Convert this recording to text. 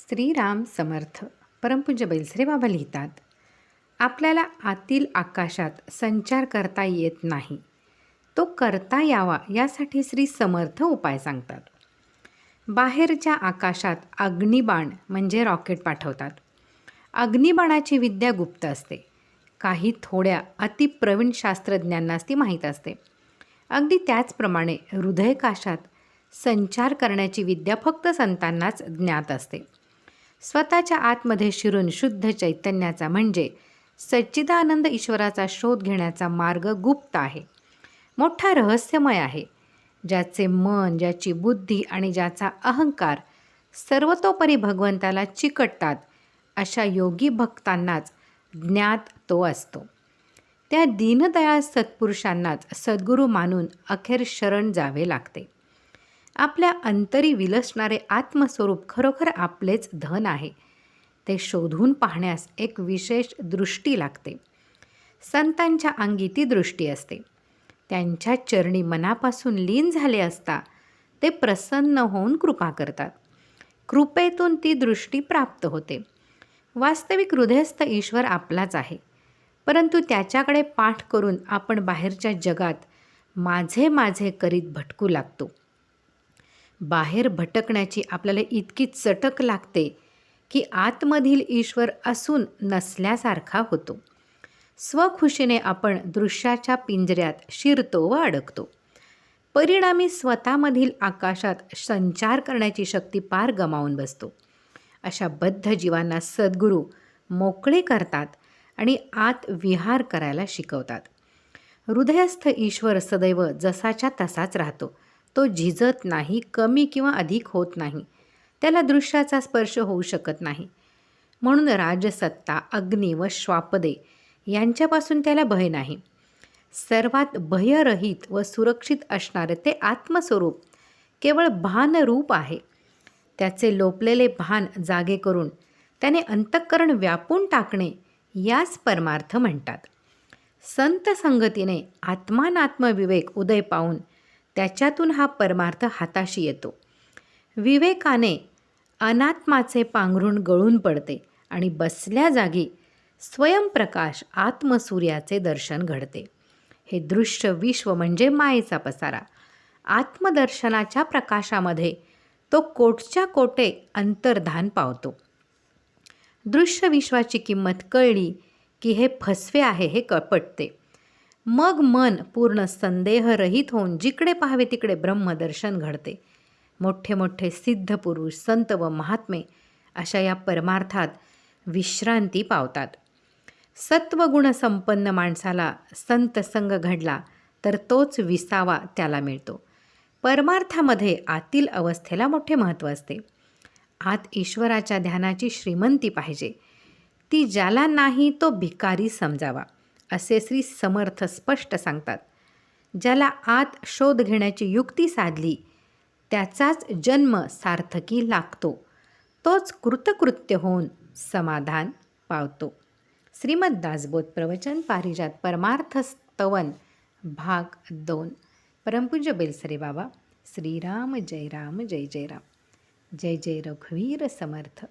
श्रीराम समर्थ परमपूज्य बैलसरे बाबा लिहितात आपल्याला आतील आकाशात संचार करता येत नाही. तो करता यावा यासाठी श्री समर्थ उपाय सांगतात. बाहेरच्या आकाशात अग्निबाण म्हणजे रॉकेट पाठवतात. अग्निबाणाची विद्या गुप्त असते. काही थोड्या अतिप्रवीण शास्त्रज्ञांनाच ती माहीत असते. अगदी त्याचप्रमाणे हृदयकाशात संचार करण्याची विद्या फक्त संतांनाच ज्ञात असते. स्वतःच्या आतमध्ये शिरून शुद्ध चैतन्याचा म्हणजे सच्चिदानंद ईश्वराचा शोध घेण्याचा मार्ग गुप्त आहे. मोठा रहस्यमय आहे. ज्याचे मन ज्याची बुद्धी आणि ज्याचा अहंकार सर्वतोपरी भगवंताला चिकटतात अशा योगी भक्तांनाच ज्ञात तो असतो. त्या दीनदयाळ सत्पुरुषांनाच सद्गुरू मानून अखेर शरण जावे लागते. आपल्या अंतरी विलसणारे आत्मस्वरूप खरोखर आपलेच धन आहे. ते शोधून पाहण्यास एक विशेष दृष्टी लागते. संतांच्या अंगी ती दृष्टी असते. त्यांच्या चरणी मनापासून लीन झाले असता ते प्रसन्न होऊन कृपा करतात. कृपेतून ती दृष्टी प्राप्त होते. वास्तविक हृदयस्थ ईश्वर आपलाच आहे. परंतु त्याच्याकडे पाठ करून आपण बाहेरच्या जगात माझे माझे करीत भटकू लागतो. बाहेर भटकण्याची आपल्याला इतकी चटक लागते की आतमधील ईश्वर असून नसल्यासारखा होतो. स्वखुशीने आपण दृश्याच्या पिंजऱ्यात शिरतो व अडकतो. परिणामी स्वतःमधील आकाशात संचार करण्याची शक्ती पार गमावून बसतो. अशा बद्ध जीवांना सद्गुरू मोकळे करतात आणि आत विहार करायला शिकवतात. हृदयस्थ ईश्वर सदैव जसाच्या तसाच राहतो. तो झिजत नाही कमी किंवा अधिक होत नाही. त्याला दृश्याचा स्पर्श होऊ शकत नाही. म्हणून राजसत्ता अग्नी व श्वापदे यांच्यापासून त्याला भय नाही. सर्वात भयरहित व सुरक्षित असणारे ते आत्मस्वरूप केवळ भानरूप आहे. त्याचे लोपलेले भान जागे करून त्याने अंतःकरण व्यापून टाकणे याच परमार्थ म्हणतात. संत संगतीने आत्मानात्मविवेक उदय पावून त्याच्यातून हा परमार्थ हाताशी येतो. विवेकाने अनात्माचे पांघरुण गळून पडते आणि बसल्या जागी स्वयंप्रकाश आत्मसूर्याचे दर्शन घडते. हे दृश्य विश्व म्हणजे मायेचा पसारा. आत्मदर्शनाच्या प्रकाशामध्ये तो कोटच्या कोटे अंतर्धान पावतो. दृश्य विश्वाची किंमत कळली की हे फसवे आहे हे कपटते मग मन पूर्ण संदेहरहित होऊन जिकडे पाहावे तिकडे ब्रह्मदर्शन घडते. मोठे मोठे सिद्ध पुरुष संत व महात्मे अशा या परमार्थात विश्रांती पावतात. सत्वगुण संपन्न माणसाला संत संग घडला तर तोच विसावा त्याला मिळतो. परमार्थामध्ये आतील अवस्थेला मोठे महत्त्व असते. आत ईश्वराच्या ध्यानाची श्रीमंती पाहिजे. ती ज्याला नाही तो भिकारी समजावा. असे श्री समर्थ स्पष्ट सांगतात. ज्याला आत शोध घेण्याची युक्ती साधली त्याचाच जन्म सार्थकी लागतो. तोच कृतकृत्य होऊन समाधान पावतो. श्रीमद दासबोध प्रवचन पारिजात परमार्थ स्तवन भाग दोन. परमपूज्य बेलसरे बाबा श्रीराम जय राम जय जय राम. जय जय रघुवीर समर्थ.